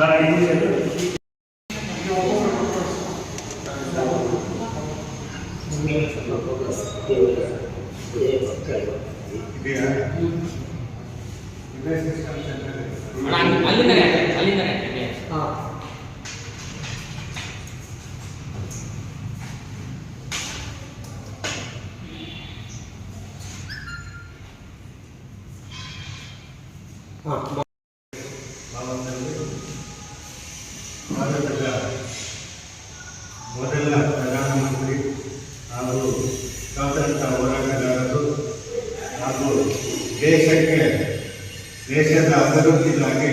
வேற ஐந்து சேர்த்து Ah, ಪ್ರಧಾನಮಂತ್ರಿ ಹಾಗೂ ಸ್ವಾತಂತ್ರ್ಯ ಹೋರಾಟಗಾರರು ಹಾಗೂ ದೇಶಕ್ಕೆ, ದೇಶದ ಅಭಿವೃದ್ಧಿಗಾಗಿ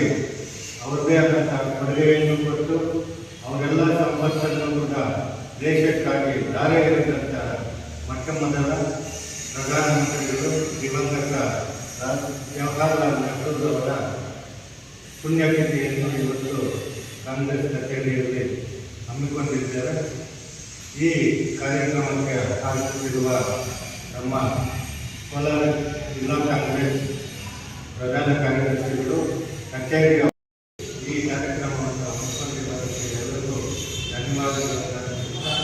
ಅವರದೇ ಆದಂಥ ಕೊಡುಗೆಯನ್ನು ಕೊಟ್ಟು ಅವರೆಲ್ಲ ಸಂಪತ್ತನ್ನು ಕೂಡ ದೇಶಕ್ಕಾಗಿ ಧಾರೆ ಎರೆದಂಥ ಮೊಟ್ಟ ಮೊದಲ ಪ್ರಧಾನಮಂತ್ರಿಗಳು ದಿವಂಗತ ರಾ- ನೆಹರು ಅವರ ಪುಣ್ಯತಿಥಿಯನ್ನು ಇವತ್ತು ಕಾಂಗ್ರೆಸ್ ಕಚೇರಿಯಲ್ಲಿ ಹಮ್ಮಿಕೊಂಡಿದ್ದಾರೆ. ಈ ಕಾರ್ಯಕ್ರಮಕ್ಕೆ ಆಗಮಿಸಿರುವ ನಮ್ಮ ಕೋಲಾರ ಜಿಲ್ಲಾ ಕಾಂಗ್ರೆಸ್ ಪ್ರಧಾನ ಕಾರ್ಯದರ್ಶಿಗಳು, ಕಚೇರಿ ಈ ಕಾರ್ಯಕ್ರಮವನ್ನು ಹಮ್ಮಿಕೊಂಡಿರುವುದಕ್ಕೆ ಎಲ್ಲರಿಗೂ ಧನ್ಯವಾದಗಳನ್ನು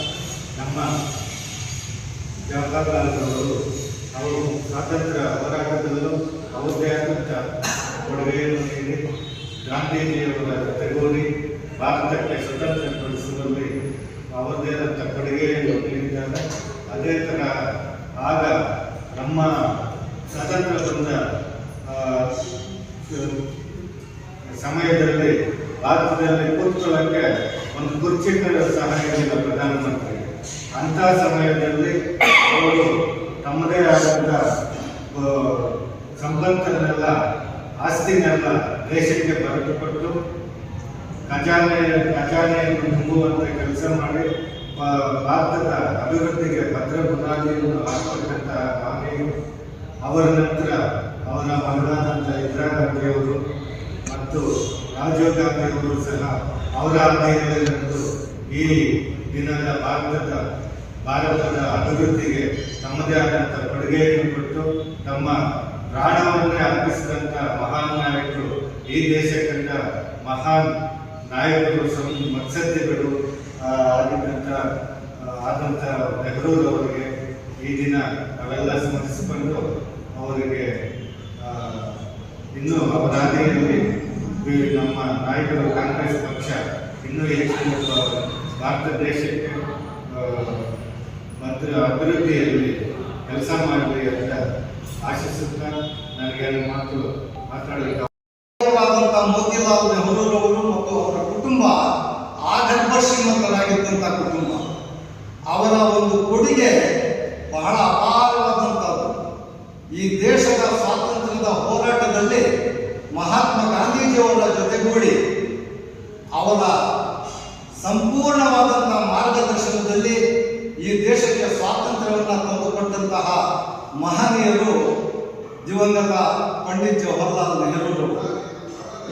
ನಮ್ಮ ಜವಾಹರ್ಲಾಲ್ ಅವರು ಅವರು ಸ್ವಾತಂತ್ರ್ಯ ಹೋರಾಟದಲ್ಲೂ ಅವರದೇ ಆದಂಥ ಕೊಡುಗೆಯನ್ನು ನೀಡಿ ಗಾಂಧೀಜಿಯವರ ಜೊತೆಗೂಡಿ ಭಾರತಕ್ಕೆ ಸ್ವತಂತ್ರ ಅವರದೇ ಕೊಡುಗೆಯನ್ನು ನೀಡಿದ್ದಾರೆ ಅದೇ ಥರ ಆಗ ನಮ್ಮ ಸ್ವತಂತ್ರ ಬಂದ ಸಮಯದಲ್ಲಿ ಭಾರತದಲ್ಲಿ ಕೂತ್ಕೊಳ್ಳೋಕ್ಕೆ ಒಂದು ಕುರ್ಚಿ ಸಹಾಯದಿಂದ ಪ್ರಧಾನಮಂತ್ರಿ ಅಂಥ ಸಮಯದಲ್ಲಿ ಅವರು ತಮ್ಮದೇ ಆದಂಥ ಸಂಪತ್ತನ್ನೆಲ್ಲ ಆಸ್ತಿನೆಲ್ಲ ದೇಶಕ್ಕೆ ಬರೆದುಕೊಟ್ಟು ಖಜಾನೆ, ಖಜಾನೆಯನ್ನು ತುಂಬುವಂಥ ಕೆಲಸ ಮಾಡಿ ಭಾರತದ ಅಭಿವೃದ್ಧಿಗೆ ಭದ್ರ ಬುನಾದಿಯನ್ನು ಹಾಕಿಕೊಟ್ಟಂಥ ಮಹನೀಯರು ಅವರ ನಂತರ ಅವರ ಮಗನಾದಂಥ ಇಂದಿರಾ ಗಾಂಧಿಯವರು ಮತ್ತು ರಾಜೀವ್ ಗಾಂಧಿಯವರು ಸಹ ಅವರ ಆದಾಯದಲ್ಲಿ ಈ ದಿನದ ಭಾರತದ ಭಾರತದ ಅಭಿವೃದ್ಧಿಗೆ ತಮ್ಮದೇ ಆದಂಥ ಕೊಡುಗೆಯನ್ನು ಕೊಟ್ಟು ತಮ್ಮ ಪ್ರಾಣವನ್ನೇ ಅರ್ಪಿಸಿದಂಥ ಮಹಾನ್ ನಾಯಕರು ಈ ದೇಶ ಕಂಡ ಮಹಾನ್ ನಾಯಕರು ಸಂ ಮತ್ಸದ್ಯಗಳು ಆಗಿದ್ದಂಥ ಆದಂಥ ನೆಹರೂರವರಿಗೆ ಈ ದಿನ ನಾವೆಲ್ಲ ಸ್ಮರಿಸಿಕೊಂಡು ಅವರಿಗೆ ಇನ್ನೂ ಅವರ ಹಾದಿಯಲ್ಲಿ ನಮ್ಮ ನಾಯಕರು ಕಾಂಗ್ರೆಸ್ ಪಕ್ಷ ಇನ್ನೂ ಹೆಚ್ಚಿನ ಭಾರತ ದೇಶಕ್ಕೆ ಮತ್ತು ಅಭಿವೃದ್ಧಿಯಲ್ಲಿ ಕೆಲಸ ಮಾಡಲಿ ಅಂತ ಆಶಿಸುತ್ತಾ ನನಗೆ ಮಾತು ಮಾತಾಡಲಿಕ್ಕೆ ಮೋತಿಲಾಲ್ ನೆಹರೂರವರು ಮತ್ತು ಅವರ ಕುಟುಂಬ ಆಗರ್ಭ ಶ್ರೀಮಂತರಾಗಿದ್ದಂಥ ಕುಟುಂಬ, ಅವರ ಒಂದು ಕೊಡುಗೆ ಬಹಳ ಅಪಾರವಾದಂಥದ್ದು ಈ ದೇಶದ ಸ್ವಾತಂತ್ರ್ಯದ ಹೋರಾಟದಲ್ಲಿ ಮಹಾತ್ಮ ಗಾಂಧೀಜಿಯವರ ಜೊತೆಗೂಡಿ ಅವರ ಸಂಪೂರ್ಣವಾದಂತಹ ಮಾರ್ಗದರ್ಶನದಲ್ಲಿ ಈ ದೇಶಕ್ಕೆ ಸ್ವಾತಂತ್ರ್ಯವನ್ನು ತಂದುಕೊಟ್ಟಂತಹ ಮಹನೀಯರು ದಿವಂಗತ ಪಂಡಿತ್ ಜವಾಹರ್ಲಾಲ್ ನೆಹರೂರು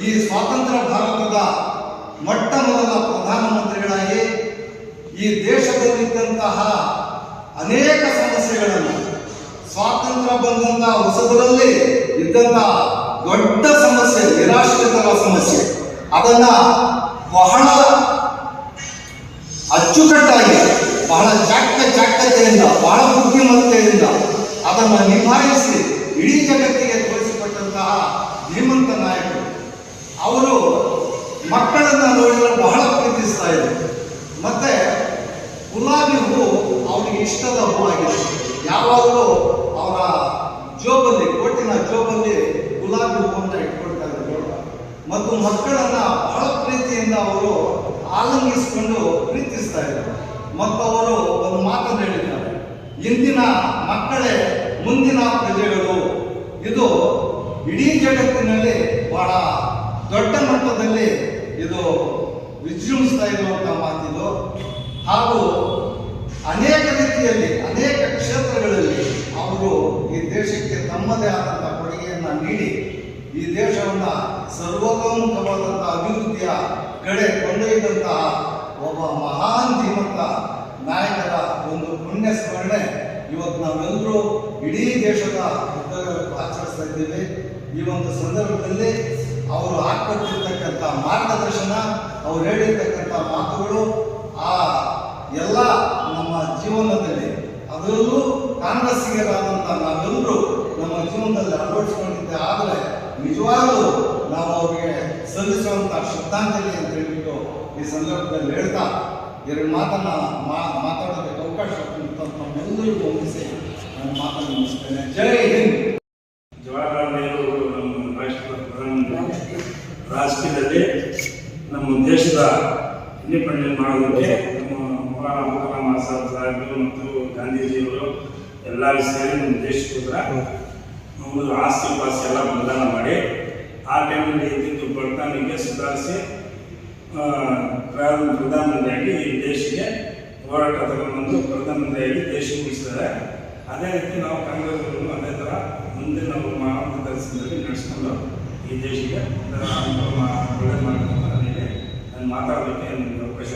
ಈ ಸ್ವಾತಂತ್ರ್ಯ ಭಾರತದ ಮೊಟ್ಟ ಮೊದಲ ಪ್ರಧಾನಮಂತ್ರಿಗಳಾಗಿ ಈ ದೇಶದಲ್ಲಿದ್ದಂತಹ ಅನೇಕ ಸಮಸ್ಯೆಗಳನ್ನು ಸ್ವಾತಂತ್ರ್ಯ ಬಂದಂತಹ ಹೊಸದರಲ್ಲಿ ಇದ್ದಂತಹ ದೊಡ್ಡ ಸಮಸ್ಯೆ ನಿರಾಶ್ರಿತರ ಸಮಸ್ಯೆ. ಅದನ್ನ ಬಹಳ ಅಚ್ಚುಕಟ್ಟಾಗಿ, ಬಹಳ ಜಾಗ್ರ ಜಾಗ್ರತೆಯಿಂದ ಬಹಳ ಬುದ್ಧಿಮತ್ತೆಯಿಂದ ಅದನ್ನು ನಿಭಾಯಿಸಿ ಇಡೀ ಜಗತ್ತಿಗೆ ತೋರಿಸಿಕೊಟ್ಟಂತಹ ಧೀಮಂತ ನಾಯಕರು. ಅವರು ಮಕ್ಕಳನ್ನ ನೋಡಿದ್ರೆ ಬಹಳ ಪ್ರೀತಿಸ್ತಾ ಇದ್ರು ಮತ್ತೆ ಗುಲಾಬಿ ಹೂವು ಅವನಿಗೆ ಇಷ್ಟದ ಹೂ ಆಗಿದೆ. ಯಾವಾಗಲೂ ಅವರ ಜೋಬಲ್ಲಿ, ಕೋಟಿನ ಜೋಬಲ್ಲಿ ಗುಲಾಬಿ ಹೂವನ್ನು ಇಟ್ಕೊಳ್ತಾ ಇದ್ರು ಮತ್ತು ಮಕ್ಕಳನ್ನ ಬಹಳ ಪ್ರೀತಿಯಿಂದ ಅವರು ಆಲಂಗಿಸಿಕೊಂಡು ಪ್ರೀತಿಸ್ತಾ ಇದ್ರು. ಮತ್ತು ಅವರು ಒಂದು ಮಾತನ್ನು ಹೇಳಿದ್ದಾರೆ. ಇಂದಿನ ಮಕ್ಕಳೇ, ಮುಂದಿನ ಪ್ರಜೆಗಳು, ಇದು ಇಡೀ ಜಗತ್ತಿನಲ್ಲಿ ಬಹಳ ದೊಡ್ಡ ಮಟ್ಟದಲ್ಲಿ ಇದು ವಿಜೃಂಭಿಸ್ತಾ ಇರುವಂತ ಮಾತಿದು. ಹಾಗೂ ಅನೇಕ ರೀತಿಯಲ್ಲಿ, ಅನೇಕ ಕ್ಷೇತ್ರಗಳಲ್ಲಿ ಅವರು ಈ ದೇಶಕ್ಕೆ ತಮ್ಮದೇ ಆದಂತಹ ಕೊಡುಗೆಯನ್ನ ನೀಡಿ, ಈ ದೇಶವನ್ನ ಸರ್ವತೋಮುಖವಾದಂತಹ ಅಭಿವೃದ್ಧಿಯ ಕಡೆ ಕೊಂಡೊಯ್ದಂತಹ ಒಬ್ಬ ಮಹಾನ್ ಧೀಮಂತ ನಾಯಕರ ಒಂದು ಪುಣ್ಯ ಸ್ಮರಣೆ ಇವತ್ತು ನಾವೆಲ್ಲರೂ ಇಡೀ ದೇಶದ ಆಚರಿಸ್ತಾ ಇದ್ದೇವೆ. ಈ ಒಂದು ಸಂದರ್ಭದಲ್ಲಿ ಅವರು ಹಾಕೊಟ್ಟಿರ್ತಕ್ಕಂಥ ಮಾರ್ಗದರ್ಶನ, ಅವ್ರು ಹೇಳಿರ್ತಕ್ಕಂಥ ಮಾತುಗಳು ಆ ಎಲ್ಲ ನಮ್ಮ ಜೀವನದಲ್ಲಿ ಅದರಲ್ಲೂ ಕಾಂಗ್ರೆಸ್ಸಿಗರಾದಂಥ ನಾವೆಲ್ಲರೂ ನಮ್ಮ ಜೀವನದಲ್ಲಿ ಅಳವಡಿಸಿಕೊಂಡಿದ್ದೆ. ಆದರೆ ನಿಜವಾಗಲೂ ನಾವು ಅವರಿಗೆ ಸಲ್ಲಿಸುವಂಥ ಶ್ರದ್ಧಾಂಜಲಿ ಅಂತ ಹೇಳ್ಬಿಟ್ಟು ಈ ಸಂದರ್ಭದಲ್ಲಿ ಹೇಳ್ತಾ ಎರಡು ಮಾತನ್ನ ಮಾತಾಡೋದಕ್ಕೆ ಅವಕಾಶ ಕೊಟ್ಟಂತ ನಮ್ಮೆಲ್ಲರಿಗೂ ವಂದಿಸಿ ನನ್ನ ಮಾತನ್ನು ಮುಗಿಸ್ತೇನೆ. ಜೈ ಹಿಂದ್ ಜವಾಹರ್ಲಾಲ್ ನೆಹರು ಅವರು ನಮ್ಮ ರಾಷ್ಟ್ರದ ಪ್ರಧಾನಮಂತ್ರಿ ರಾಜಕೀಯದಲ್ಲಿ ನಮ್ಮ ದೇಶದ ಇಂಡಿಪೆಂಡೆಂಟ್ ಮಾಡೋದಕ್ಕೆ ನಮ್ಮ ಮುಖರಾಮ ಸಾಹೇಬರು ಮತ್ತು ಗಾಂಧೀಜಿಯವರು ಎಲ್ಲರೂ ಸೇರಿ ನಮ್ಮ ದೇಶಕ್ಕೋಸ್ಕರ ಒಂದು ಆಸ್ತಿ ಪಾಸ್ತಿ ಎಲ್ಲ ಬಲಿದಾನ ಮಾಡಿ ಆ ಟೈಮಲ್ಲಿ ಇದ್ದಿದ್ದು ಬಡತನಿಗೆ ಸುಧಾರಿಸಿ ಪ್ರಧಾನಮಂತ್ರಿಯಾಗಿ ಈ ದೇಶಕ್ಕೆ ಹೋರಾಟ ತಗೊಂಡು ಪ್ರಧಾನಮಂತ್ರಿಯಾಗಿ ದೇಶ ಉಳಿಸಿದ್ದಾರೆ. ಅದೇ ರೀತಿ ನಾವು ಕಾಂಗ್ರೆಸ್ ಅದೇ ಥರ ಮುಂದೆ ನಾವು ಮಾರ್ಗದರ್ಶನದಲ್ಲಿ ನಡೆಸ್ಕೊಂಡು ಇದೇ ದೇಶಕ್ಕೆ ಅದರ ಅನುಕೂಲ ಒಳ್ಳೆ ನಾನು ಮಾತಾಡೋದಕ್ಕೆ ನನಗೆ ಅವಕಾಶ